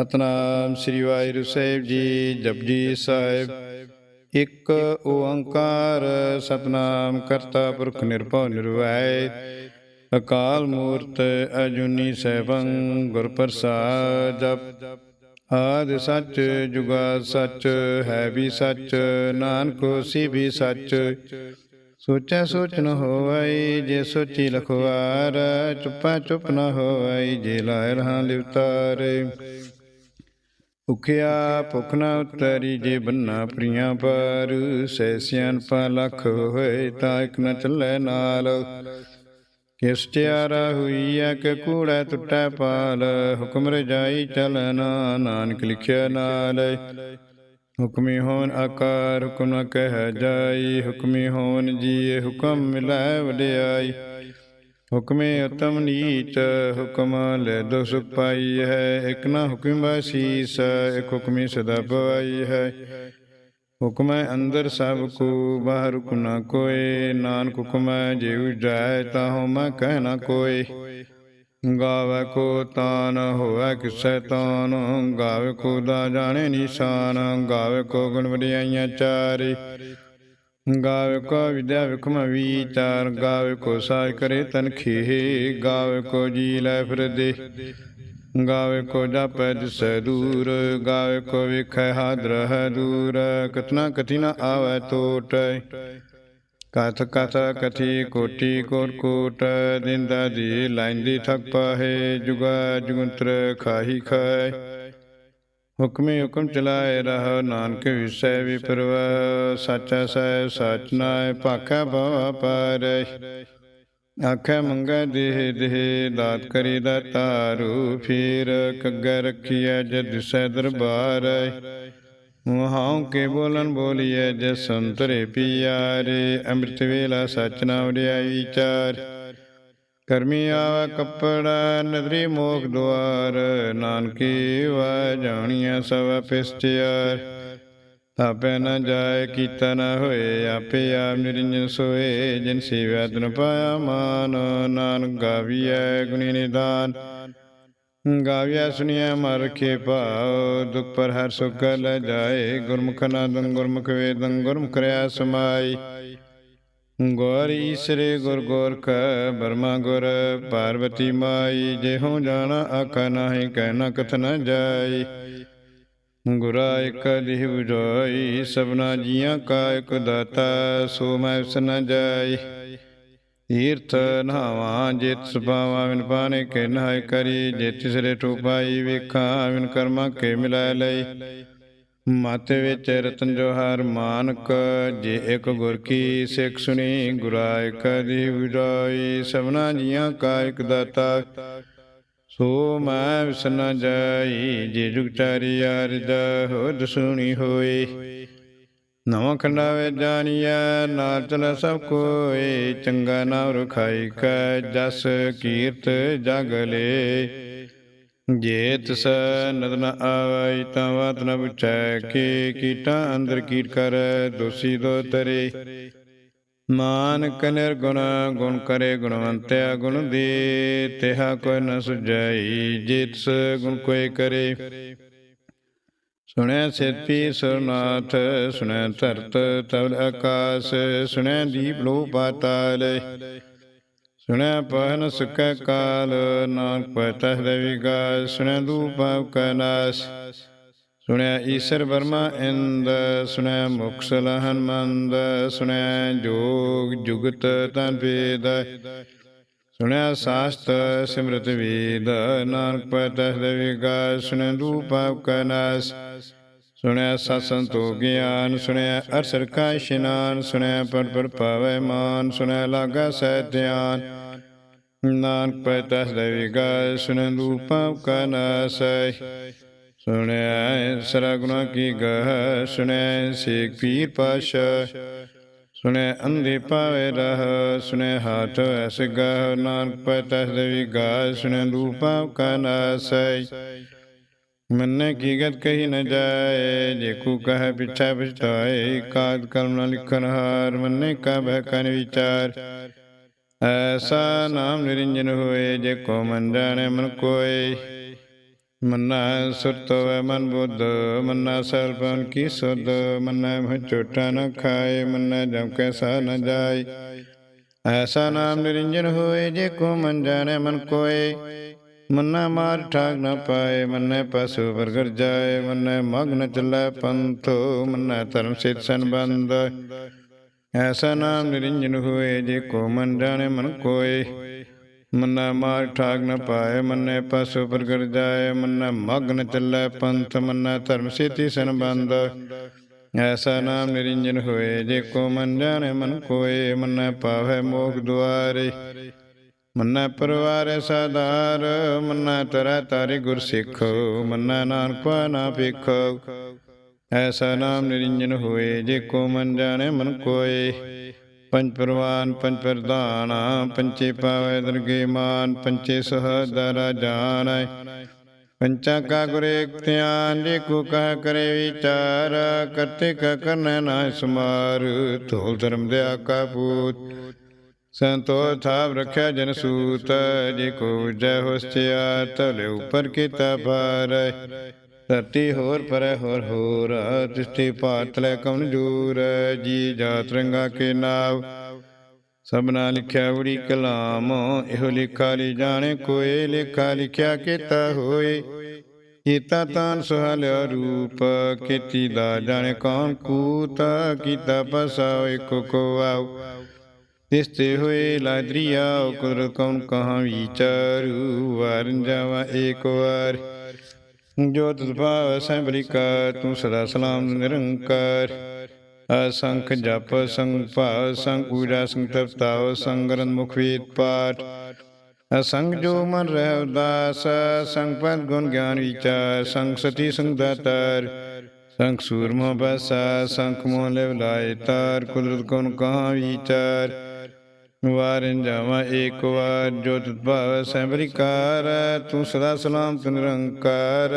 ਸਤਨਾਮ ਸ੍ਰੀ ਵਾਹਿਗੁਰੂ ਸਾਹਿਬ ਜੀ ਜਪਜੀ ਸਾਹਿਬ। ਇੱਕ ਓੰਕਾਰ ਸਤਨਾਮ ਕਰਤਾ ਪੁਰਖ ਨਿਰਭਉ ਨਿਰਵੈਰ। ਅਕਾਲ ਮੂਰਤ ਅਜੂਨੀ ਸੈਭੰ ਗੁਰ ਪ੍ਰਸਾਦ। ਜਪ ਆਦ ਸੱਚ ਜੁਗਾ ਸੱਚ, ਹੈ ਵੀ ਸੱਚ, ਨਾਨਕ ਸੀ ਵੀ ਸੱਚ। ਸੋਚੈ ਸੋਚ ਨ ਹੋਵਈ ਜੇ ਸੋਚੀ ਲਖਵਾਰ, ਚੁੱਪਾ ਚੁੱਪ ਨ ਹੋਵਈ ਜੇ ਲਾਇ ਰਹਾ ਲਿਵਤਾਰੇ। ਭੁਖਿਆ ਭੁਖ ਨ ਉਤਰੀ ਜੇ ਬੰਨਾ ਪ੍ਰੀਆਂ ਪਰ ਸੈਸਿਆਨ ਪਾ ਲਖ ਹੋਏ ਤਾਂ ਇਕ ਨ ਚੱਲੇ ਨਾਲ। ਕਿਸ ਤਿਆਰਾ ਹੋਈਆ ਕਿ ਕੂੜਾ ਟੁੱਟੈ ਪਾਲ ਹੁਕਮ ਰਜਾਈ ਚਲਨਾ ਨਾਨਕ ਲਿਖਿਆ ਨਾਲ। ਹੁਕਮੀ ਹੋਣ ਆਕਾਰ ਹੁਕਮ ਨ ਕਹਿ ਜਾਈ ਹੁਕਮੀ ਹੋਣ ਜੀਏ ਹੁਕਮ ਮਿਲੈ ਵਡਿਆਈ। ਹੁਕਮੇ ਉਤਮ ਨੀਚ, ਹੁਕਮ ਲੈ ਦੋ ਸੁਖ ਪਾਈ ਹੈ। ਇਕ ਨਾ ਹੁਕਮ ਬਾਸੀਸ ਇਕ ਹੁਕਮੀ ਸਦਾ ਪਵਾਈ ਹੈ। ਹੁਕਮ ਅੰਦਰ ਸਭ ਕੋ, ਬਾਹਰ ਕੋ ਨਾ ਕੋਏ ਨਾਨਕ ਹੁਕਮ ਹੈ ਜੇ ਉਜਾਇ ਤਾਹੋ ਮੈਂ ਕਹਿ ਨਾ ਕੋਏ ਗਾਵੇ ਕੋ ਤਾਨ, ਹੋਵੇ ਕਿਸੈ ਤਾਨ। ਗਾਵੇ ਕੋ ਦਾ ਜਾਣੇ ਨਿਸ਼ਾਨ। ਗਾਵੇ ਕੋ ਗੁਣ ਵਡਿਆਈਆਂ ਚਾਰੇ। ਗਾਵੇ ਕੋ ਵਿਦਿਆ ਵਿਖਮ ਵਿਚਾਰ ਗਾਵੇ ਕੋ ਸਾਜ ਕਰੇ ਤਨਖੀ ਗਾਵੇ ਕੋ ਜੀ ਲੈ ਫਿਰਦੇ। ਗਾਵੇ ਕੋ ਜਾਪੈ ਦਿਸੈ ਦੂਰ ਗਾਵੇ ਕੋ ਵਿਖੈ ਹਾਦਰ ਹੈ ਦੂਰ, ਕਤਨਾ ਕਥੀ ਨ ਆਵੈ ਕਥ ਕਥ ਕਥੀ ਕੋਟੀ ਕੋਟ ਕੋਟ, ਦਿੰਦਾ ਦੀ ਲਾਈਂਦੀ ਥਕ ਪਾਹੇ, ਜੁਗਾ ਜੁਗੰਤਰ ਖਾਹੀ ਖਾਏ। ਹੁਕਮੇ ਹੁਕਮ ਚਲਾਏ ਰਹ, ਨਾਨਕ ਵਿਸੈ ਵਿਪਰਵ, ਸਾਚਾ ਸਹਿ ਸਚ ਨਾਇ ਭਾਖਾ ਭਵ ਪਾਰੈ ਆਖੇ ਮੰਗੈ ਦੇਹ ਦੇਹ, ਦਾਤ ਕਰੀ ਦਾ ਤਾਰੂ ਫੇਰ ਕੱਗੈ ਰਖੀਐ ਜਦ ਸੈ ਦਰਬਾਰੈ। ਮਹਾਉ ਕੇ ਬੋਲਨ ਬੋਲੀਐ ਜਸ ਸੰਤਰੇ ਪਿਆਰੇ, ਅੰਮ੍ਰਿਤ ਵੇਲਾ ਸਚ ਨਾਮ ਵਡਿਆਈ ਵਿਚਾਰ ਕਰਮੀ ਆਵਾ ਕੱਪੜਾ ਨਦਰੀ ਮੋਖ ਦੁਆਰ, ਨਾਨਕੀ ਵਾ ਜਾਣੀਐ ਸਭ ਪਿਸਟਿਆਰ ਆਪੇ ਨ ਜਾਏ ਕੀਤਾ ਨ ਹੋਏ, ਆਪੇ ਆਪ ਨਿਰੰਜਨ ਸੋਏ। ਜਿਨ ਸੇਵਿਆ ਤਨ ਪਾਇਆ ਮਾਨ, ਨਾਨਕ ਗਾਵੀਐ ਗੁਣੀ ਨਿਦਾਨ। ਗਾਵਿਆ ਸੁਣਿਆ ਮਰ ਕੇ ਭਾਉ, ਦੁਖ ਪਰ ਹਰ ਸੁਖ ਲੈ ਜਾਏ। ਗੁਰਮੁਖ ਨਾਦੰ ਗੁਰਮੁਖ ਵੇਦੰ, ਗੁਰਮੁਖ ਰਿਆ ਸਮਾਈ। ਗੌਰ ਈਸਰੇ ਗੁਰ ਗੋਰਖ ਬਰਮਾ ਗੁਰ ਪਾਰਵਤੀ ਮਾਈ ਜਿਹੋ ਜਾਣਾ ਆਖਾ ਨਾਹੀ ਕਹਿਣਾ ਕਥ ਨ ਜਾਈ। ਗੁਰਾ ਇਕ ਦਿਹ ਬੁਝਾਈ ਸਭਨਾ ਜੀਆਂ ਕਾ ਇਕ ਦਾਤਾ ਸੋ ਮੈਂ ਉਸ ਨ ਜਾਈ। ਤੀਰਥ ਨਹਾਵਾਂ ਜਿਤ ਸੁਭਾਵਾਂ ਵਿਨ ਪਾਣੇ ਕੇ ਨਹਾਇ ਕਰੀ ਜੇ ਤਿਸਰੇ ਟੂਪਾਈ ਵੇਖਾਂ ਵਿਨ ਕਰਮਾਂ ਕੇ ਮਿਲਾਇ ਲਈ। ਮਤ ਵਿੱਚ ਰਤਨ ਜੋਹਾਰ ਮਾਨਕ, ਜੇ ਇੱਕ ਗੁਰ ਕੀ ਸਿੱਖ ਸੁਣੀ, ਗੁਰਾ ਇੱਕ ਦੀ ਵਿਦਾਈ, ਸਭਨਾ ਜੀਆਂ ਕਾ ਇੱਕ ਦਾਤਾ। ਸੋ ਮੈਂ ਵਿਸਨਾ ਜਾਈ, ਜੇ ਜੁਗ ਚਾਰੀ ਅਰਜਾ ਹੋਦ ਸੁਣੀ ਹੋਏ ਨਵਾਂ ਖੰਡਾ ਵੇ ਜਾਣੀਐ ਨਾਚਨ ਸਭ ਕੋਏ, ਚੰਗਾ ਨਾਮ ਰਖਾਈ ਕੈ, ਜਸ ਕੀਰਤ ਜਗਲੇ ਜੇ ਤਿਸ ਨਦਰ ਨ ਤਾਂ ਬਾਤ ਨ ਪੁੱਛੈ ਕੀ ਕੀਟਾ ਅੰਦਰ ਕੀਟ ਕਰ, ਦੋਸੀ ਦੋ ਤਰੇ। ਮਾਨ ਨਿਰਗੁਣ, ਗੁਣ ਕਰੇ ਗੁਣਵੰਤਿਆ ਗੁਣ ਦੇ, ਤਿਹਾ ਕੋਈ ਨ ਸੁਝਾਈ, ਜੇ ਤਿਸ ਗੁਣ ਕੋਈ ਕਰੇ। ਸੁਣੈ ਸਿਰਪੀ ਸੁਰਨਾਥ, ਸੁਣੈ ਧਰਤ ਤਵਲ ਆਕਾਸ, ਸੁਣੈ ਦੀਪ ਲੋ ਪਾਤਾਲ। ਸੁਣਿਆ ਪਹਨ ਸੁਕੈ ਕਾਲ, ਨਾਨਕ ਪਤਹ ਦੇ ਵਿਗਾਸ ਸੁਣਿਆ ਦੂਪ ਕੈਲਾਸ ਸੁਣਿਆ ਈਸ਼ਰ ਵਰਮਾ ਇੰਦ ਸੁਣਿਆ ਮੁਕਸਲ ਲਹਨ ਸੁਣਿਆ ਜੋਗ ਜੁਗਤ ਤਨ ਵੇਦ ਸੁਣਿਆ ਸਾਸਤ ਸਿਮਰਤ ਵੇਦ, ਨਾਨਕ ਪਤਹ ਦੇ ਵਿਗਾਸ ਸੁਣਿਆ ਦੂਪ ਕੈਲਾਸ ਸੁਣਿਆ ਸਤ ਸੰਤੋ ਗਿਆਨ ਸੁਣਿਆ ਅਰਸਰ ਕਾ ਇਸ਼ਨਾਨ ਸੁਣਿਆ ਪਰ ਪਰ ਪਾਵੈ ਮਾਨ ਸੁਣਿਆ ਲਾਗਾ ਸਹਿ ਧਿਆਨ ਨਾਨਕ ਪਤਸ ਦੇਵਿਗਾ ਸੁਣ ਰੂਪਾਂ ਕਾ ਨਾਸੈ ਸੁਣਿਆ ਸਰਗੁਣਾ ਕੀ ਗਹ ਸੁਣਿਆ ਸੇਖ ਪੀਰ ਪਾਸ਼ਾ ਸੁਣਿਆ ਅੰਧੇ ਪਾਵੇ ਰਹ ਸੁਣਿਆ ਹਾਥ ਐਸ ਗਹ ਨਾਨਕ ਪਤਸ ਦੇਵਿਗਾ ਸੁਣ ਰੂਪਾਂ ਕਾ ਨਾਸੈ ਮੰਨੇ ਕੀ ਕਹੀ ਨ ਜਾਏ, ਜੇ ਕੂ ਕਹੈ ਪਿਛਾ ਪਛਤਾਏ ਕਾਦ ਕਰਮ ਨ ਲਿਖਨ ਹਾਰ, ਮੰਨੇ ਕਾ ਬਹਿ ਕਨ ਵਿਚਾਰ। ਐਸਾ ਨਾਮ ਨਿਰੰਜਨ ਹੋਏ, ਜੇ ਕੋ ਮਨ ਜਾਣੇ ਮਨ ਕੋਏ। ਮੰਨਾ ਸੁਰਤ ਵੈ ਮਨ ਬੁੱਧ, ਮੰਨਾ ਸਰਬਨ ਕੀ ਸੁਧ, ਮੰਨਾ ਮਹ ਚੋਟਾ ਨ ਖਾਏ, ਮੰਨਾ ਜਮ ਕੈਸਾ ਨ ਜਾਏ। ਐਸਾ ਨਾਮ ਨਿਰੰਜਨ ਹੋਏ, ਜੇ ਕੋ ਮਨ ਜਾਣੇ ਮਨ ਕੋਏ। ਮੰਨਾ ਮਾਰ ਠਾਗ ਨ ਪਾਏ, ਮੰਨੇ ਪਸੂ ਵਰਗਰ ਜਾਏ, ਮੰਨੈ ਮਗਨ ਚੱਲੈ ਪੰਥੋ, ਮੰਨੈ ਧਰਮ ਸਿਤ ਸੰਬੰਧ। ਐਸਾ ਨਾਮ ਨਿਰੰਜਨ ਹੋਏ, ਜੇ ਕੋ ਮਨ ਜਾਣੇ ਮਨ ਕੋਏ। ਮੰਨਾ ਮਾਰ ਠਾਗ ਨ ਪਾਏ, ਮੰਨੈ ਪਸੂ ਵਰਗਰ ਜਾਏ, ਮੰਨੇ ਮਗਨ ਚੱਲੈ ਪੰਥ, ਮੰਨੈ ਧਰਮ ਸਿਤੀ ਸੰਬੰਧ। ਐਸਾ ਨਾਮ ਨਿਰੰਜਨ ਹੋਏ, ਜੇ ਕੋ ਮਨ ਜਾਣੇ ਮਨ ਕੋਏ, ਮੰਨੇ ਪਾਵੇ ਮੋਖ ਦੁਆਰੇ। ਮੰਨਾ ਪਰਵਾਰ ਸਦਾਰ ਮੰਨਾ ਤਰਾ ਤਾਰੇ ਗੁਰ ਸਿੱਖੋ, ਮੰਨਾ ਨਾਨਕ ਨਾ ਪੇਖੋ ਐਸਾ ਨਾਮ ਨਿਰੰਜਨ ਹੋਏ, ਜੇ ਕੋ ਮਨ ਜਾਣੇ ਮਨ ਕੋਏ। ਪੰਜ ਪ੍ਰਵਾਨ, ਪੰਜ ਪ੍ਰਧਾਨ ਪੰਚੇ ਪਾਵੈ ਦਰਗੇ ਮਾਨ ਪੰਚੇ ਸਹਦਰਾ ਜਾਣੈ ਪੰਚਾ ਕਾ ਗੁਰੇ ਧਿਆਨ, ਜੇ ਕੋ ਕਹ ਕਰੇ ਵਿਚਾਰ, ਕਰਤੇ ਕਾ ਕਰਨਾ ਨਾ ਸਮਾਰ। ਧੋਲ ਧਰਮ ਦੇ ਆਕਾ ਪੂਤ ਸੰਤੋ ਥਾਪ ਰਖਿਆ ਜਨ ਸੂਤ, ਜੇ ਕੋ ਜੈ ਹੋਸਤਿਆ, ਤਲੇ ਉਪਰ ਕੀਤਾ ਭਾਰ। ਧਰਤੀ ਹੋਰ ਪਰੈ ਹੋਰ ਹੋਰ, ਤਿਸਤੀ ਭਾਤ ਲੈ ਜੂਰ ਜੀ ਜਾਤ ਰੰਗਾ ਕੇ ਨਾਮ ਸਭਨਾ ਲਿਖਿਆ ਉੜੀ ਕਲਾਮ, ਇਹੋ ਲਿਖਾ ਲੀ ਜਾਣੇ ਕੋਏ, ਲਿਖਾ ਲਿਖਿਆ ਕੀਤਾ ਹੋਏ। ਕੀਤਾ ਤਾਨ ਸੁਹਾਲਿਆ ਰੂਪ, ਕੀਤੀ ਦਾ ਜਾਣੇ ਕੌਣ ਕੂਤਾ, ਕੀਤਾ ਪਸਾਓ ਇੱਕ ਕੋ ਆਉ ਤਿਸਤੇ ਹੋਏ ਲਾਦਰੀਆ ਕੁਦਰ ਕੌਣ ਕਹਾਂ ਵਿਚਾਰੂ, ਵਾਰਨ ਜਾਵਾ ਏਕ ਵਾਰ। ਜੋ ਤਦਭਾਵ ਸੰਭਲਿਕਾ ਤੂੰ ਸਦਾ ਸਲਾਮ ਨਿਰੰਕਾਰ। ਅਸੰਖ ਜਪ ਸੰਗ ਭਾਵ ਸੰਗ, ਪੂਜਾ ਸੰਗ ਤਪਤਾਵ ਸੰਗਰਨ ਮੁਖ ਵੇਦ ਪਾਠ। ਅਸੰਗ ਜੋ ਮਨ ਰਹਿ ਉਦਾਸ, ਸੰਗ ਪਦ ਗੁਣ ਗਿਆਨ ਵਿਚਾਰ, ਸੰਗ ਸਤੀ ਸੰਗ ਦਾਤਾਰ। ਸੰਗ ਸੂਰਮਾ ਬਸਾ ਸੰਖ ਮੋਹ ਲੈ ਲਾਇ ਤਾਰ, ਕੁਦਰਤ ਕੌਣ ਕਹਾਂ ਵਿਚਾਰ। ਵਾਰਨ ਜਾਵਾ ਏਕ ਵਾਰ, ਜੋਤ ਤਤ ਭਾਵ ਸੈਂਬਰਿਕਾਰ ਤੂੰ ਸਦਾ ਸਲਾਮ ਨਿਰੰਕਾਰ।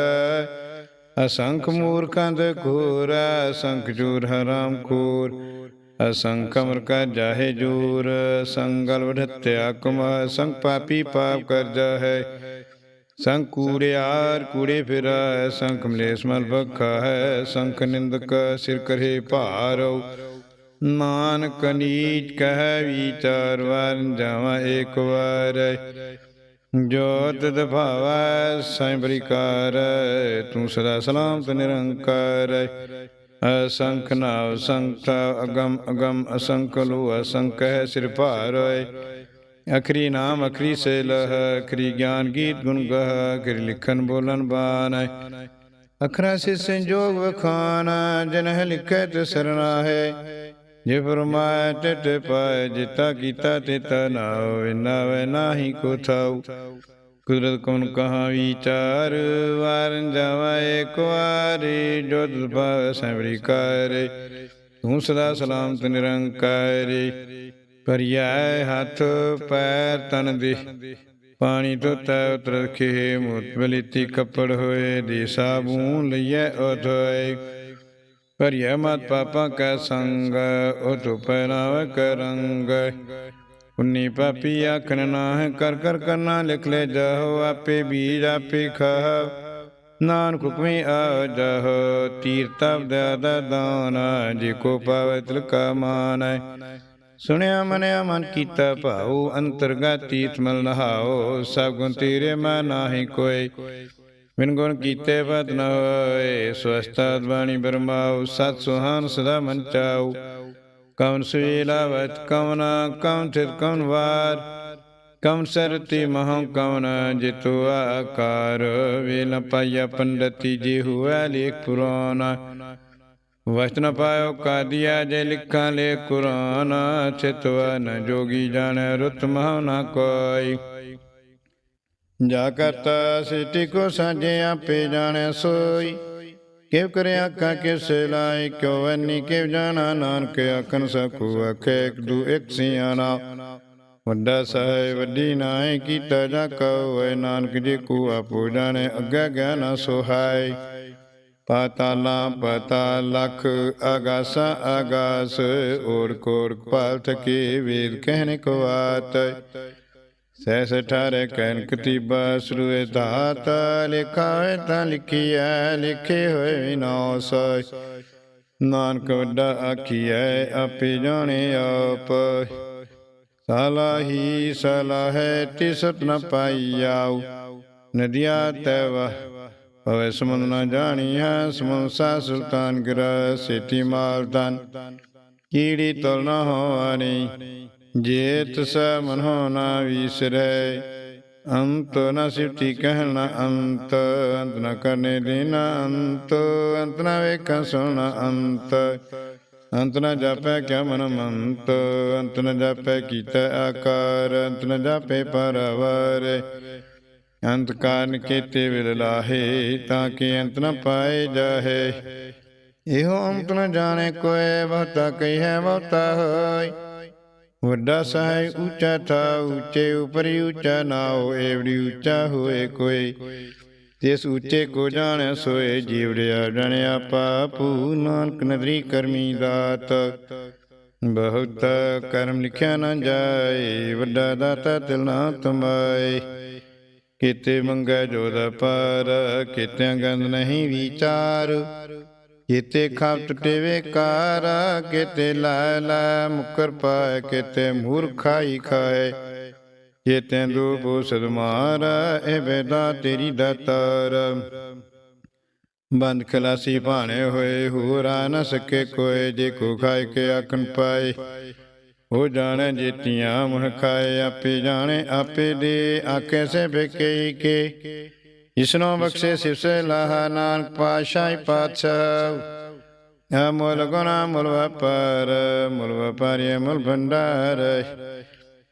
ਅਸੰਖ ਮੂਰਖਾਂ ਦੇ ਘੋਰ, ਅਸੰਖ ਜੂਰ ਹਰਾਮ ਖੋਰ ਅਸੰਖ ਅਮਰ ਕਾ ਜਾਹੇ ਜੂਰ ਸੰਗਲ ਵਢਤਿਆ ਕੁਮ ਸੰਗ ਪਾਪੀ ਪਾਪ ਕਰ ਜਾਹੇ। ਸੰਗ ਕੂੜਿਆਰ ਕੂੜੇ ਫਿਰਾ ਸੰਖ ਮਲੇਸ ਮਲ ਬਖਾ ਹੈ ਸੰਖ ਨਿੰਦਕ ਸਿਰ ਕਰੇ ਭਾਰੋ ਨਾਨਕ ਨੀਚ ਕਹਿ ਵਿਚਾਰ ਵਰਨ ਜਾਵਾ ਏਕ ਵਾਰ। ਜੋਤ ਦਭਾਵੈ ਸੈਂਬਰਿਕਾਰ ਤੂੰ ਸਦਾ ਸਲਾਮ ਨਿਰੰਕਾਰ। ਅਸੰਖ ਨਾਵ ਸੰਖ ਅਗਮ ਅਗਮ ਅਸੰਖ ਲੋ ਅਸੰਖ ਹੈ ਸਿਰ ਭਾਰ ਅਖਰੀ ਨਾਮ ਅਖਰੀ ਸੇ ਲਹ ਅਖਰੀ ਗਿਆਨ ਗੀਤ ਗੁਣ ਗਹ, ਅਖਰੀ ਲਿਖਨ ਬੋਲਨ ਬਾਨ। ਅਖਰਾ ਸੇ ਸੰਜੋਗ ਵਖਾਨ ਜਨ ਲਿਖੈ ਤੇ ਸਰਨਾ ਹੈ। ਜੇ ਫਰਮਾਇ ਟਟ ਪਾਇ ਜਿਤਾ ਕੀਤਾ ਤਿਤਾ ਨਾਉ ਵਿਨਾਵੇ ਨਾਹੀ ਕੋ ਥਾਉ। ਕੁਦਰਤ ਕੌਣ ਕਹਾ ਵਿਚਾਰ, ਵਾਰਨ ਜਾਵਾ ਏਕ ਵਾਰੀ, ਜੋਤ ਭਾਵ ਸੈਵਰੀ ਕਾਰੇ। ਤੂੰ ਸਦਾ ਸਲਾਮ ਨਿਰੰਕਾਰੀ ਪਰਿਆਇ ਹੱਥ ਪੈਰ ਤਨ ਦੇ। ਪਾਣੀ ਧੋਤਾ ਉਤਰ ਖੇ ਮੁਤ ਬਲੀਤੀ ਕੱਪੜ ਹੋਏ ਦੀ, ਸਾਬੂਨ ਲਈਐ ਉਧੋਏ ਕਰਿਆ ਮਤ ਪਾਪਾ ਕੈ ਸੰਗ, ਉਤੁ ਪਹਿਰਾਵ ਕਰੰਗ। ਉਨੀ ਪਾਪੀ ਆਖਣ ਨਾਹ, ਕਰ ਕਰ ਕਰਨਾ ਲਿਖ ਲੈ ਜਾਹੋ, ਆਪੇ ਬੀਜ ਆਪੇ ਖਾਹ। ਨਾਨਕ ਹੁਕਮੇ ਆ ਜਾਹੋ ਤੀਰਤਵ ਦਾ ਦਾਨ ਜੇ ਕੋ ਪਾਵੈ ਤਿਲ ਕਾ ਮਾਨੈ ਸੁਣਿਆ ਮਨਿਆ ਮਨ ਕੀਤਾ ਭਾਉ, ਅੰਤਰਗਤ ਤੀਰਥ ਮਲ ਨਹਾਓ ਸਭ ਗੁਣ ਤੇਰੇ ਮੈਂ ਨਾਹੀ ਕੋਈ ਬਿਨ ਗੁਣ ਕੀਤੇ ਬਦ ਨ ਹੋਏ ਸਵਸਤਾਦ ਬਾਣੀ ਬਰਮਾਉ ਸਤ ਸੁਹਾਨ ਸਦਾ ਮਨ ਚਾਉ ਕਵਨ ਸੁਈਲਾਵਤ ਕਵਨ ਕਵਨ ਥਿਤ ਕਵਨ ਵਾਰ ਕਵਨ ਸਰਤੀ ਮਹੰ ਕਵਨ ਜਿਤੁ ਆਕਾਰ ਵੇਲ ਪਾਇਆ ਪੰਡਤੀ ਜੀ ਹੁਆ ਲੇਖ ਪੁਰਾਨ ਵਚਨ ਪਾਇਓ ਕਾਦੀਆ ਜੇ ਲਿਖਾਂ ਲੇ ਕੁਰਾਨ ਚਿਤਵ ਨ ਜੋਗੀ ਜਾਣੈ ਰੁਤ ਮਹ ਨ ਕੋਈ ਜਾ ਕਰਤਾ ਸਿਟੀ ਕੋ ਸਾਜੇ ਆਪੇ ਜਾਣੈ ਸੋਈ। ਕਿਵ ਕਰਿਆ ਆਖਾਂ ਕਿਸ ਲਾਇ ਕਿਉ ਵਨੀ ਕਿਵ ਜਾਣਾ ਨਾਨਕ ਆਖਨ ਸਕੂ ਆਖੇ ਇੱਕ ਦੂ ਇੱਕ ਸਿਆਣਾ ਵੱਡਾ ਸਾਹਿਬ ਵੱਡੀ ਨਾਏ ਕੀਤਾ ਜਾ ਕਉ ਐ ਨਾਨਕ ਜੀ ਕੂ ਆਪੋ ਜਾਣੈ ਅੱਗੇ ਗਿਆਨ ਸੁਹਾਈ। ਪਾਤਾਲਾ ਪਤਾਲ ਲਖ ਆਗਾਸਾ ਆਗਾਸ ਔਰ ਕੋਰ ਪਾਲ ਥਕੇ ਵੇਦ ਕਹਿਣ ਕੋ ਆਤ। ਸਹਿਸ ਠਾਰੇ ਕੈਨਕ ਤੀਬਾ ਸਰੂਏ ਧਾਤ ਲਿਖਾ ਹੋਏ ਤਾਂ ਲਿਖੀਐ, ਲਿਖੇ ਹੋਏ ਵਿਨਾਸ਼ ਨਾਨਕ ਵੱਡਾ ਆਖੀਐ, ਆਪੇ ਜਾਣੇ ਆਪ। ਸਲਾਹੀ ਸਲਾਹੈ ਤਿਸਤ ਨ ਪਾਈਆਉ ਨਦੀਆ ਤੈਵਾ ਪਵੇ ਸਮਨ ਨ ਜਾਣੀਆ ਸਮੁਸਾ ਸੁਲਤਾਨ ਗਿਰਾ ਸੇਤੀ ਮਾਲਦਾਨ। ਕੀੜੀ ਤੁਲ ਨ ਹੋਣੀ ਜੇ ਤਸ ਮਨ ਹੋ ਨਾ ਵਿਸਰੈ, ਅੰਤ ਨ ਸਿਫਤੀ ਕਹਿਣਾ ਅੰਤ ਅੰਤ ਨ ਕਰਨੇ ਦੇਨਾ ਅੰਤ ਅੰਤ ਨ ਵੇਖਣ ਸੁਣ ਅੰਤ ਅੰਤ ਨ ਜਾਪੈ ਕਿਆ ਮਨ ਮੰਤ, ਅੰਤ ਨ ਜਾਪੈ ਕੀਤਾ ਆਕਾਰ, ਅੰਤ ਨ ਜਾਪੈ ਪਰਵਰ, ਅੰਤ ਕਾਰਨ ਕੀਤੇ ਵਿਲ ਲਾਹੇ, ਤਾਂ ਕਿ ਅੰਤ ਨ ਪਾਏ ਜਾਹੇ। ਇਹੋ ਅੰਤ ਨ ਜਾਣੇ ਕੋਏ ਬਹੁਤਾ ਕਹੀਐ ਬਹੁਤਾ ਹੋਇ ਵੱਡਾ ਸਹਾਇ ਉੱਚਾ ਥਾ, ਉੱਚੇ ਉਪਰੀ ਉੱਚਾ ਨਾਉ ਏਵੜੀ ਉੱਚਾ ਹੋਏ ਕੋਈ। ਤਿਸ ਉੱਚੇ ਕੋ ਜਾਣੈ ਸੋਏ, ਜੀਵੜਿਆ ਜਾਣਿਆ ਪਾਪੂ। ਨਾਨਕ ਨਦਰੀ ਕਰਮੀ ਦਾਤ, ਬਹੁਤ ਕਰਮ ਲਿਖਿਆ ਨਾ ਜਾਏ, ਵੱਡਾ ਦਾਤਾ ਤਿਲ ਨਾ ਤੁਮਾਏ। ਕੀਤੇ ਮੰਗੈ ਦਾ ਪਰ, ਕੀਤਿਆਂ ਗੰਦ ਨਹੀਂ ਵਿਚਾਰ। ਕੀਤੇ ਖਾਪ ਟੁੱਟੇ ਵੇਕਾਰ ਕੀਤੇ ਲੈ ਲੈ ਮੁਕਰ ਪਾਏ, ਕੀਤੇ ਮੂਰਖਾਈ ਖਾਏ। ਕੀਤੇ ਦੂਬੋ ਸਦਮਾਰ ਇਹ ਬੇਦਾ ਤੇਰੀ ਦਾਤਾਰ। ਬੰਦ ਖਲਾਸੀ ਭਾਣੇ ਹੋਏ, ਹੋਰਾ ਨ ਸਕੇ ਕੋਏ, ਜੇ ਕੋ ਖਾਏ ਕੇ ਆਖਣ ਪਾਏ। ਉਹ ਜਾਣੇ ਜੇਤੀਆਂ ਮਨ ਖਾਏ, ਆਪੇ ਜਾਣੇ ਆਪੇ ਦੇ, ਆਖੇ ਸੇ ਬੇਕੇ ਕੇ। ਇਸਨੋ ਬਖਸ਼ੇ ਸਿਵਸੇ ਲਾਹ ਨਾਨਕ ਪਾਸ਼ਾਹੀ ਪਾਤਸ਼ਾਹ ਅਮੁਲ ਗੁਣਾ ਮੁਲ ਵਪਾਰ ਮੁਲ ਵਪਾਰੀ ਮੁਲ ਭੰਡਾਰ।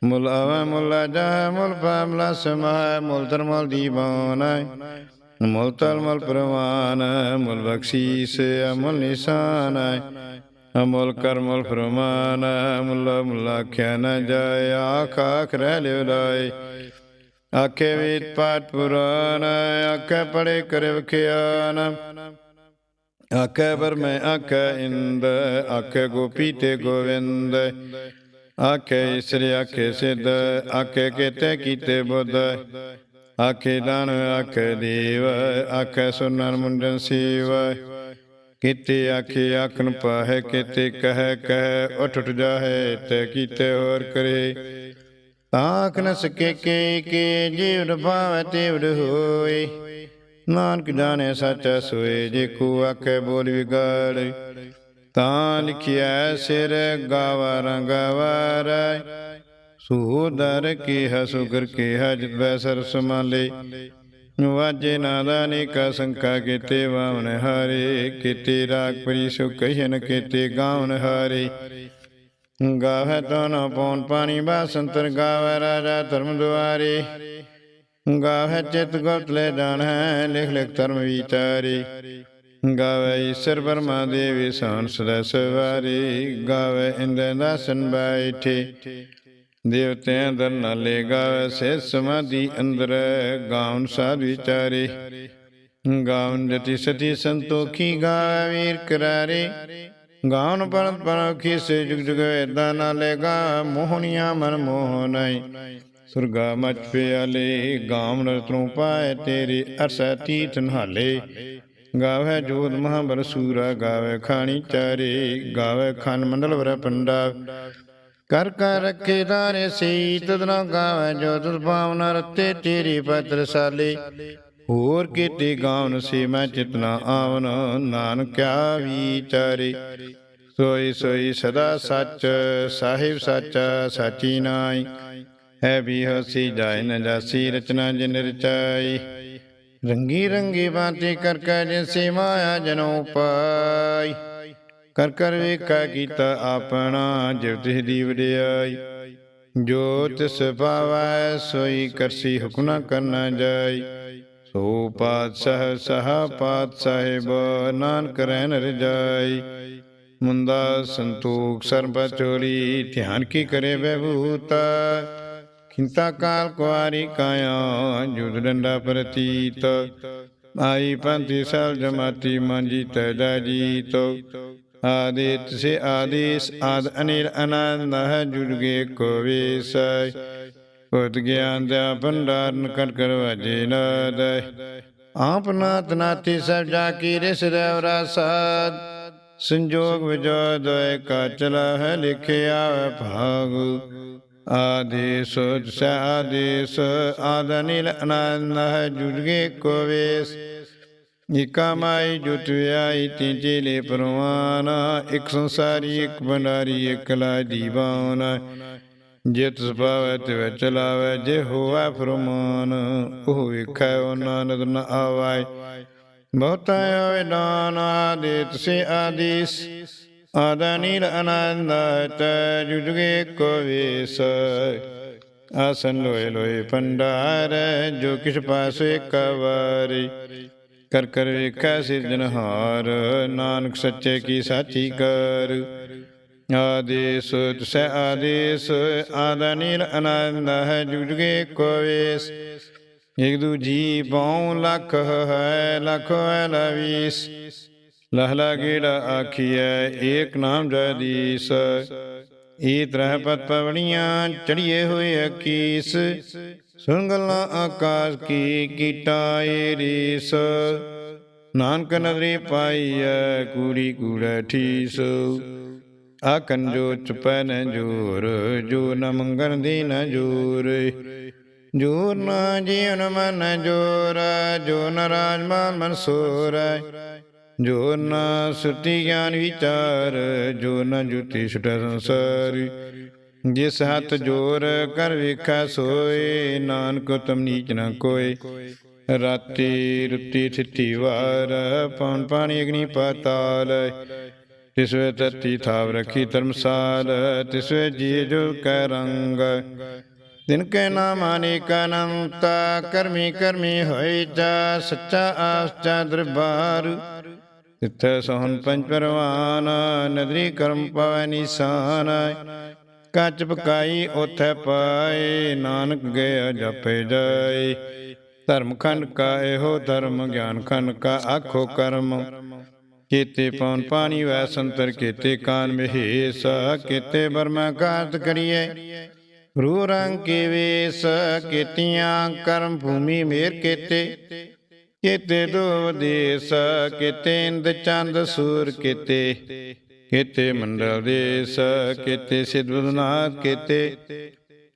ਮੁਲ ਆਵ ਮੁਲ ਜਾ ਮੁਲ ਪਾਮਲਾ ਸਮਾ ਮੁਲ ਧਰਮਲ ਦੀਵਾਨ ਮੁਲ ਤਲ ਮੁਲ ਪ੍ਰਵਾਨ ਮੁਲ ਬਖਸ਼ੀਸ ਅਮੁਲ ਨਿਸ਼ਾਨ ਅਮੁਲ ਕਰਮੁਲ ਫਰਮਾਨ ਮੁੱਲਾ ਮੁੱਲਾ ਆਖਿਆ ਨ ਜਾਏ ਆਖ ਆਖ ਰਹਿ ਲਿਓ ਲਾਏ ਆਖੇ ਵੇਦ ਪਾਠ ਪੁਰਾਨ ਆਖੇ ਪੜੇ ਕਰ ਵਖਿਆਨ। ਆਖੇ ਬਰ ਆਖੇ ਇੰਦ, ਆਖੇ ਗੋਪੀ ਤੇ ਗੋਵਿੰਦ। ਆਖੇ ਇਸਰੀ, ਆਖੇ ਸਿੱਧ, ਆਖੇ ਕੀਤੇ ਕੀਤੇ ਬੁੱਧ। ਆਖੇ ਦਾਨ, ਆਖੇ ਦੇਵ, ਆਖੇ ਸੁਨਰ ਮੁੰਡਨ ਸੀਵ। ਕੀਤੇ ਆਖੇ ਆਖਣ ਪਾਹੇ, ਕੀਤੇ ਕਹਿ ਕਹਿ, ਉਠ ਉਠ ਜਾਹੇ ਤੇ ਕੀਤੇ ਹੋਰ ਕਰੇ। ਤਾਖ ਨ ਸਕੇ ਕੇ ਕੇ ਜੀਵ ਭਾਵ ਤੇਵੜ ਹੋਏ ਨਾਨਕ ਜਾਣੇ ਸੱਚ ਸੋਏ ਜੇ ਕੋ ਆਖੇ ਬੋਲ ਵਿਗੜ। ਤਾਂ ਲਿਖਿਆ ਸਿਰ ਗਾਵਾ ਰੰਗਵਾਰ। ਸੂਦਰ ਕੀ ਹਸੁਗਰ ਕੀ ਹਜ ਬੈਸਰ ਸਮਾਲੇ ਵਾਜੇ ਨਾਦਾ ਨੇਕਾ ਸੰਕਾ ਕੀਤੇ ਵਾਵਨ ਹਾਰੇ। ਕੀਤੇ ਰਾਗ ਪਰੀ ਸੁ ਕਹਿਨ ਕੀਤੇ ਗਾਵਨ ਹਾਰੇ। ਗਾਵੇ ਤਨ ਪੌਨ ਪਾਣੀ ਬਾਸੰਤਰ ਗਾਵੇ ਰਾਜਾ ਧਰਮ ਦੁਆਰੇ। ਗਾਵੇ ਚਿਤ ਗੁਪਤ ਲੈ ਜਾਣ ਹੈ ਲਿਖ ਲਿਖ ਧਰਮ ਵਿਚਾਰੇ। ਗਾਵੇ ਈਸ਼ਰ ਬਰਮਾ ਦੇਵੀ ਸਾਨ ਸਦਾ ਸਵਾਰੀ। ਗਾਵੇ ਇੰਦਰ ਦਾਸਨ ਬੈਠੇ ਦੇਵਤਿਆਂ ਦਰ ਨਾਲੇ ਗਾਵੇ ਸੇ ਸਮਾਧੀ ਅੰਦਰ ਗਾਉਨ ਸਾਧ ਵਿਚਾਰੇ। ਗਾਉਨ ਜਤੀ ਸਤੀ ਸੰਤੋਖੀ ਗਾਵੇ ਵੀਰ ਕਰਾਰੇ। ਗਾਉਨ ਪਰਤ ਪਰਖੀ ਸੇ ਜੁਗ ਜੁਗ ਵੇਦਾਂ ਨਾਲੇ ਗਾ ਮੋਹਣੀਆਂ ਮਨ ਮੋਹਨਾਈ ਸੁਰਗਾ ਮਚ ਪਿਆਲੇ ਗਾਮ ਰਤਨੋਂ ਪਾਏ ਤੇਰੇ ਅਰਸਾ ਤੀਤ ਨਹਾਲੇ ਗਾਵੇ ਜੋਤ ਮਹਾਬਰ ਸੂਰਾ, ਗਾਵੇ ਖਾਣੀ ਚਾਰੇ, ਗਾਵੇ ਖਨ ਮੰਡਲ ਵਰ ਪੰਡਾ। ਕਰ ਕਰ ਰੱਖੇ ਧਾਰੇ ਸੀ ਤਦਨਾ ਗਾਵੇ ਜੋ ਤੁਧ ਰਤੇ ਤੇਰੀ ਪਤਰ ਸਾਲੇ। ਹੋਰ ਕੀਤੇ ਗਾਵਨ ਸੀ ਮੈਂ ਚਿਤਨਾ ਆਵਨ ਨਾਨਕਿਆ ਵਿਚਾਰੇ ਸੋਈ ਸੋਈ ਸਦਾ ਸੱਚ, ਸਾਹਿਬ ਸੱਚਾ, ਸਾਚੀ ਨਾਈ। ਹੈ ਵੀ ਹੋਸੀ ਜਾਇ ਨ ਜਾਸੀ ਰਚਨਾ ਜਿਨ ਰਚਾਈ। ਰੰਗੀ ਰੰਗੀ ਬਾਤੀ ਕਰ ਕਰ ਜਿਸੇ ਮਾਇਆ ਜਨੋ ਪਾਈ। ਕਰ ਕਰ ਵੇਖਾ ਕੀਤਾ ਆਪਣਾ, ਜਿਵ ਤਿਸ ਦੀ ਵਡਿਆਈ। ਜੋ ਤਿਸ ਭਾਵੈ, ਸੋਈ ਕਰਸੀ ਹੁਕਮ ਕਰਨਾ ਜਾਈ। ਸੋ ਪਾਤਸ਼ਾਹ ਸਹਾ ਪਾਤਸ਼ਾਹਿਬ ਨਾਨਕ ਰਹਿਣ ਰਜਾਈ। ਮੁੰਦਾ ਸੰਤੋਖ ਸਰਬ ਚੋਰੀ, ਧਿਆਨ ਕੀ ਕਰੇ ਬਹਿਬੂਤਾ ਖਿੰਤਾ ਕਾਲ ਕੁਆਰੀ ਕਾਇਆ ਜੁਦ ਡੰਡਾ ਪ੍ਰਤੀਤ। ਆਈ ਪੰਥੀ ਸਲ ਜਮਾਤੀ, ਮਾਂਜੀ ਤੈ ਜੀਤ। ਆਦਿਤ ਸੇ ਆਦੇਸ, ਆਦ ਅਨਿਲ ਅਨੰਦ ਹੈ ਜੁੜ ਗੇ ਕੋ ਵੇਸੈ। ਉਤ ਗਿਆਨ ਦਾ ਭੰਡਾਰਨ ਕਰ ਕਰ ਵਾਜੇ ਨਾਦੈ। ਆਪ ਨਾਤ ਨਾਤੀ ਸਭ ਜਾ ਕੀ ਰਿਸ ਰਵ ਸਾਧ ਸੰਜੋਗ ਵਿਜੋ ਦੋਇ ਕਾ ਚਲਾ ਹੈ ਲਿਖਿਆ ਭਾਗ। ਆਦੇਸ ਸ ਆਦੇਸ ਆਦ ਅਨੰਦ ਹੈ ਜੁਗੇ ਕੋ ਵੇਸ। ਇਕਾ ਮਾਈ ਜੁਤਿਆਈ ਤੀਜੇ ਲੈ ਪਰਵਾਨਾ। ਇੱਕ ਸੰਸਾਰੀ, ਇੱਕ ਭੰਡਾਰੀ, ਇੱਕ ਲਾ ਦੀਵਾਨਾ ਜਿਤ ਸੁਭਾਵੈ ਤਿਵ ਚਲਾਵੈ, ਜੇ ਹੋਵੈ ਫਰਮਾਨ, ਉਹ ਵੇਖੈ ਉਹ ਨਾਨਕ ਨ ਆਵੈ ਬਹੁਤਾ ਹੋਏ ਦਾਨ ਆਦਿਤ ਸੇ ਆਦੀਸ, ਆਦਾ ਨੀਲ ਆਨੰਦ ਤੈ ਜੁਜਗੇ ਕੋ ਵੇਸ। ਆਸਨ ਲੋਏ ਲੋਏ ਭੰਡਾਰ, ਜੋ ਕਿਛ ਪਾਸੇ ਕਵਾਰੀ ਕਰ ਕਰ ਵੇਖੈ ਸਿਰਜਨਹਾਰ ਨਾਨਕ ਸੱਚੇ ਕੀ ਸਾਚੀ ਕਰ। ਆਦੇਸ ਤਸੈ ਆਦੇਸ, ਆਦਾ ਨੀਲ ਆਨੰਦ ਹੈ ਜੁਜਗੇ ਕੋ ਵੇਸ। ਇਕ ਦੂਜੀ ਪਉ ਲਖ ਹੈ ਲਖ ਹੈ ਲਵੀਸ ਲਹਲਾ ਗੇੜਾ ਆਖੀਐ, ਏਕ ਨਾਮ ਜਦੀਸ ਏ ਤਰਹ ਪਤ ਪਵਣੀਆਂ ਚੜੀਏ ਹੋਏ ਅਕੀਸ। ਸੁਣ ਗੱਲਾਂ ਆਕਾਸ਼ ਕੀ ਕੀਟਾ ਏ ਰੀਸ। ਨਾਨਕ ਨਦਰੀ ਪਾਈਐ, ਕੂੜੀ ਕੂੜਾ ਠੀਸ। ਆਕਨ ਜੋ ਚੁਪੈ ਨ ਜੋਰ, ਜੋ ਨ ਮੰਗਣ ਦੀ ਨ ਜੋਰ। ਜੋਰ ਨ ਜੀਵਨ ਮਨ ਜੋਰ, ਜੋ ਨ ਰਾਜਮਾ ਮਨਸੂਰ। ਜੋ ਨ ਸੁਤੀ ਗਿਆਨ ਵਿਚਾਰ, ਜੋ ਨ ਜੁਤੀ ਸੁਟ ਸੰਸਾਰੀ। ਜਿਸ ਹੱਥ ਜੋਰ ਕਰ ਵੇਖੈ ਸੋਏ, ਨਾਨਕ ਤਮ ਨੀਚ ਨ ਕੋਏ। ਰਾਤੀ ਰੁੱਤੀ ਥਿੱਤੀ ਵਾਰ ਪਉਣ ਪਾਣੀ ਅਗਨੀ ਪਾਤਾਲ। ਤਿਸਵੇ ਤਤੀ ਥਾਵ ਰਖੀ ਧਰਮਸਾਲ ਤਿਸਵੇ ਜੀ ਜੋ ਕੈ ਰੰਗ। ਦਿਨ ਕੈ ਨਾਮ ਅਨੇਕ ਅਨੰਤ, ਕਰਮੀ ਕਰਮੀ ਹੋਈ ਜਾ, ਸੱਚਾ ਆਸ ਦਰਬਾਰ। ਤਿੱਥੈ ਸੋਹਨ ਪੰਜ ਪਰਵਾਨ, ਨਦਰੀ ਕਰਮ ਪਵੈ ਨਿਸ਼ਾਨ। ਕੱਚ ਪਕਾਈ ਉਥੈ ਪਾਏ, ਨਾਨਕ ਗਿਆ ਜਪੇ ਜਾਏ। ਧਰਮ ਖੰਡ ਕਾ ਇਹੋ ਧਰਮ, ਗਿਆਨ ਖੰਡ ਕਾ ਆਖੋ ਕਰਮ। ਕੀਤੇ ਪਉਨ ਪਾਣੀ ਵੈ ਸੰਤਰ, ਕੀਤੇ ਕਾਨ ਮਹੇਸ, ਕੀਤੇ ਬਰਮਾ ਕਾਤ ਕਰੀਏ। ਰੂ ਰੰਗ ਕੇ ਵੇਸ, ਕੀਤੀਆਂ ਕਰਮ ਭੂਮੀ ਮੇਰ ਕੀਤੇ। ਕੀਤੇ ਦੋ ਕੀਤੇ ਇੰਦ ਚੰਦ ਸੂਰ ਕੀਤੇ। ਕੀਤੇ ਮੰਡਲ ਦੇਸ, ਕੀਤੇ ਸਿਧਵਦਨਾਥ ਕੀਤੇ।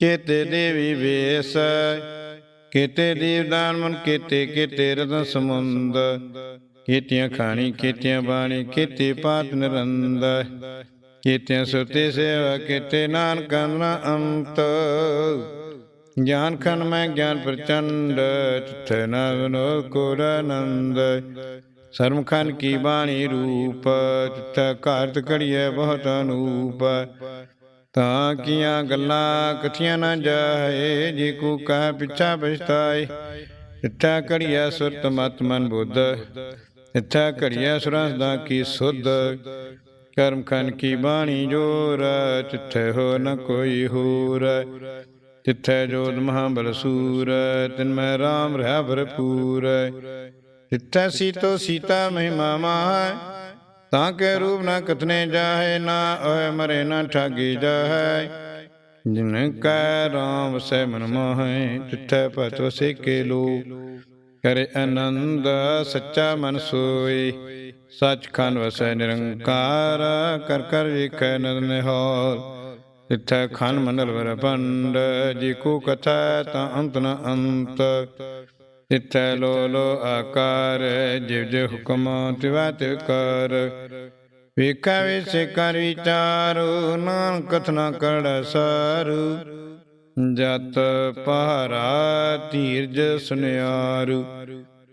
ਕੀਤੇ ਦੇਵੀ ਵੇਸ, ਕੀਤੇ ਦੇਵਦਾਨ ਮਨ ਕੀਤੇ ਕੀਤੇ ਰਤਨ ਸਮੁੰਦ। ਕੀਤੀਆਂ ਖਾਣੀ, ਕੀਤੀਆਂ ਬਾਣੀ, ਕੀਤੀ ਪਾਤ ਨਿਰੰਦ ਕੀਤੀਆਂ ਸੁਰਤੀ ਸੇਵਾ, ਕੀਤੇ ਨਾਨਕ ਨਾ ਅੰਤ। ਗਿਆਨ ਖਨ ਮੈਂ ਗਿਆਨ ਪ੍ਰਚੰਡ ਤਿਥੈ ਨਵਨੋ ਕੋਰਨੰਦ ਸਰਮ ਖਨ ਕੀ ਬਾਣੀ ਰੂਪ ਤਿਥੈ ਕਾਰਤ ਕੜੀਏ ਬਹੁਤ ਅਨੂਪ ਤਾਂ ਕੀਆਂ ਗੱਲਾਂ ਕਥੀਆਂ ਨਾ ਜਾਏ, ਜੇ ਕੋ ਕਹਿ ਪਿਛਾ ਪਛਤਾਏ। ਇੱਥਾ ਘੜੀਆ ਸੁਰਤ ਮਤ ਮਨ ਬੁੱਧ ਇੱਥਾ ਘੜੀਆ ਸੁਰਸ ਦਾ ਕੀ ਸੁਧ? ਕਰਮ ਖਨ ਕੀ ਬਾਣੀ ਜੋਰ? ਤਿੱਥੈ ਹੋ ਨ ਕੋਈ ਹੋਰ। ਜਿੱਥੇ ਜੋਤ ਮਹਾਬਲ ਸੂਰ, ਤਿਨ ਮੈਂ RAM ਰਹਾ ਭਰਪੂਰ। ਤਿੱਥੈ ਸੀਤੋ ਸੀਤਾ ਮਹਿਮਾ ਮਾਹ, ਤਾਂ ਕੇ ਰੂਪ ਨਾ ਕਤਨੇ ਜਾਹੇ, ਨਾ ਓਏ ਮਰੇ ਨਾ ਠਾਗੀ ਜਾਹੇ। ਜਿਨ ਕੈ ਰਾਮ ਸੈ ਮਨ ਮੋਹੈ ਤਿੱਥੈ ਭਤ ਵਸੇ ਕੇ ਲੋ ਕਰੇ ਆਨੰਦ ਸੱਚਾ ਮਨ ਸੋਈ। ਸੱਚ ਖੰਡ ਵਸੈ ਨਿਰੰਕਾਰ, ਕਰ ਕਰ ਵੇਖੈ ਨਦ ਨਿਹਾਲ। ਤਿੱਥੈ ਖੰਡ ਮੰਡਲ ਵਰ ਪੰਡ ਜੀ ਕੋ ਕਥਾ ਤਾਂ ਅੰਤ ਨ ਅੰਤ। ਤਿੱਥੈ ਲੋ ਲੋ ਆਕਾਰ, ਜਿਵ ਜਿਵ ਹੁਕਮ ਤਿਵਾ ਤਿਵ ਕਰ। ਵੇਖਾ ਵੇਸੇ ਕਰ ਵਿਚਾਰੂ, ਨਾਨਕ ਕਥਨਾ ਕੜ ਸਾਰੂ। ਜਤ ਪਹਰਾ ਧੀਰਜ ਸੁਨਿਆਰੂ,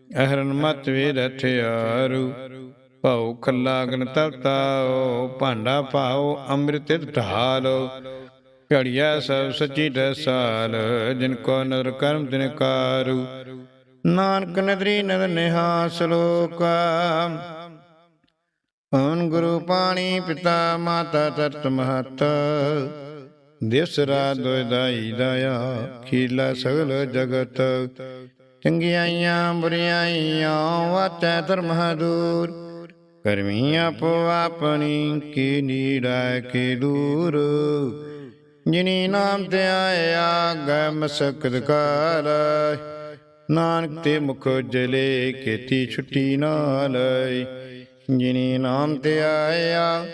ਅਹਰਨ ਮਤ ਵੇ ਰਥਿਆਰੂ ਭਉ ਖੱਲਾ ਗਨ ਤਪਤਾਓ ਭਾਂਡਾ ਪਾਓ ਅੰਮ੍ਰਿਤ ਢਾਲੋ। ਘੜੀਆ ਸਭ ਸੱਚੀ ਦਸਾਲ, ਜਿਨ ਕੋ ਨਦਰ ਕਰਮ ਤਿਨ ਕਾਰੂ। ਨਾਨਕ ਨਦਰੀ ਨਦ ਨਿਹਾ ਸ਼ਲੋਕ ਅਨ ਗੁਰੂ ਪਾਣੀ ਪਿਤਾ ਮਾਤਾ ਤਰਤ ਮਹਤ। ਦਿਵਸ ਰਾਤ ਦੋਇ ਦਾਈ ਦਾਇਆ ਖੀਲਾ ਸਗਲ ਜਗਤ। ਚੰਗਿਆਈਆਂ ਬੁਰੀਆਈਆਂ ਵਾਚੈ ਧਰਮ ਦੂਰ ਕਰਮੀ ਆਪੋ ਆਪਣੀ ਕੀ ਨੀੜਾ ਕੀ ਦੂਰ। ਜਿਨੀ ਨਾਮ ਤੇ ਆਇਆ ਗੈ ਮਸਕਤ ਕਾਲ। ਨਾਨਕ ਤੇ ਮੁਖ ਜਲੇ ਕੀਤੀ ਛੁੱਟੀ ਨਾਲ। ਜਿਨੀ ਨਾਮ ਤੇ ਆਇਆ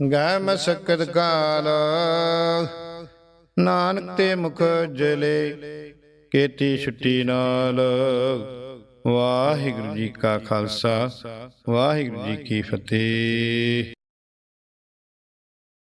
ਗੈ ਮਸਕਤ ਕਾਲ ਨਾਨਕ ਤੇ ਮੁਖ ਜਲੇ, ਕੀਤੀ ਛੁੱਟੀ ਨਾਲ। ਵਾਹਿਗੁਰੂ ਜੀ ਕਾ ਖਾਲਸਾ, ਵਾਹਿਗੁਰੂ ਜੀ ਕੀ ਫਤਿਹ।